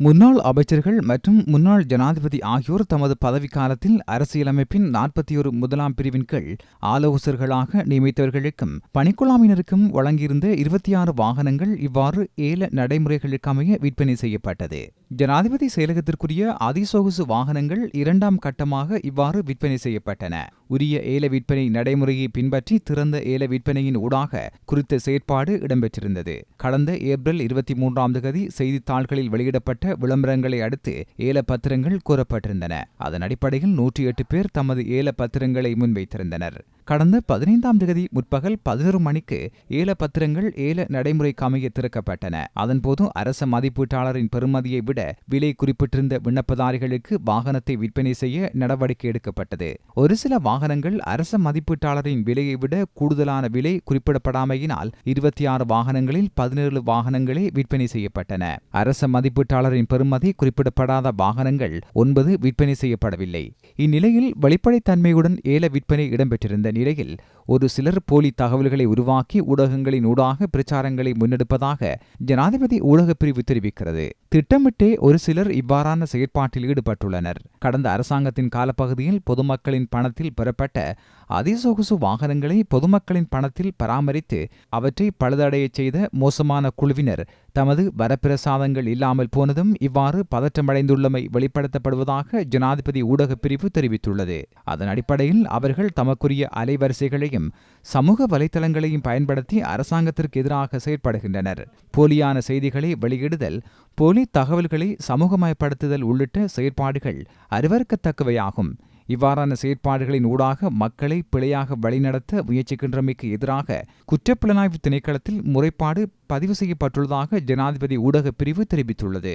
முன்னாள் அமைச்சர்கள் மற்றும் முன்னாள் ஜனாதிபதி ஆகியோர் தமது பதவிக்காலத்தில் அரசியலமைப்பின் நாற்பத்தி ஒரு முதலாம் பிரிவின் கீழ் ஆலோசகர்களாக நியமித்தவர்களுக்கும் பணிக்குழாமினருக்கும் வழங்கியிருந்த இருபத்தி ஆறு வாகனங்கள் இவ்வாறு ஏல நடைமுறைகளுக்கமைய விற்பனை செய்யப்பட்டது. ஜனாதிபதி செயலகத்திற்குரிய அதிசொகுசு வாகனங்கள் இரண்டாம் கட்டமாக இவ்வாறு விற்பனை செய்யப்பட்டன. உரிய ஏல விற்பனை நடைமுறையை பின்பற்றி திறந்த ஏல விற்பனையின் ஊடாக குறித்த செயற்பாடு இடம்பெற்றிருந்தது. கடந்த ஏப்ரல் இருபத்தி மூன்றாம் தேதி செய்தித்தாள்களில் வெளியிடப்பட்ட விளம்பரங்களை அடுத்து ஏல பத்திரங்கள் கூறப்பட்டிருந்தன. அதன் அடிப்படையில் நூற்றி எட்டு பேர் தமது ஏல பத்திரங்களை முன்வைத்திருந்தனர். கடந்த பதினைந்தாம் தேதி முற்பகல் பதினொரு மணிக்கு ஏல பத்திரங்கள் ஏல நடைமுறைக்கு அமைய திறக்கப்பட்டன. அதன்போது அரச மதிப்பீட்டாளரின் பெறுமதியை விட விலை குறிப்பிட்டிருந்த விண்ணப்பதாரிகளுக்கு வாகனத்தை விற்பனை செய்ய நடவடிக்கை எடுக்கப்பட்டது. ஒரு சில வாகனங்கள் அரச மதிப்பீட்டாளரின் விலையை விட கூடுதலான விலை குறிப்பிடப்படாமையினால் இருபத்தி ஆறு வாகனங்களில் பதினேழு வாகனங்களே விற்பனை செய்யப்பட்டன. அரச மதிப்பீட்டாளரின் பெறுமதி குறிப்பிடப்படாத வாகனங்கள் ஒன்பது விற்பனை செய்யப்படவில்லை. இந்நிலையில் வெளிப்படைத்தன்மையுடன் ஏல விற்பனை இடம்பெற்றிருந்த நிலையில் ஒரு சிலர் போலி தகவல்களை உருவாக்கி ஊடகங்களின் ஊடாக பிரச்சாரங்களை முன்னெடுப்பதாக ஜனாதிபதி ஊடகப்பிரிவு தெரிவிக்கிறது. திட்டமிட்டே ஒரு சிலர் இவ்வாறான செயற்பாட்டில் ஈடுபட்டுள்ளனர். கடந்த அரசாங்கத்தின் காலப்பகுதியில் பொதுமக்களின் பணத்தில் பெறப்பட்ட அதிசொகுசு வாகனங்களை பொதுமக்களின் பணத்தில் பராமரித்து அவற்றை பழுதடையச் செய்த மோசமான குழுவினர் தமது வரப்பிரசாதங்கள் இல்லாமல் போனதும் இவ்வாறு பதற்றமடைந்துள்ளமை வெளிப்படுத்தப்படுவதாக ஜனாதிபதி ஊடகப் பிரிவு தெரிவித்துள்ளது. அதன் அடிப்படையில் அவர்கள் தமக்குரிய அலைவரிசைகளையும் சமூக வலைதளங்களையும் பயன்படுத்தி அரசாங்கத்திற்கு எதிராக செயற்படுகின்றனர். போலியான செய்திகளை வெளியிடுதல் போலி தகவல்களை சமூகமயப்படுத்துதல் உள்ளிட்ட செயற்பாடுகள் அறிவறுக்கத்தக்கவையாகும் இவ்வாறான செயற்பாடுகளின் ஊடாக மக்களை பிழையாக வழிநடத்த முயற்சிக்கின்றமைக்கு எதிராக குற்றப்புலனாய்வு திணைக்களத்தில் முறைப்பாடு பதிவு செய்யப்பட்டுள்ளதாக ஜனாதிபதி ஊடகப் பிரிவு தெரிவித்துள்ளது.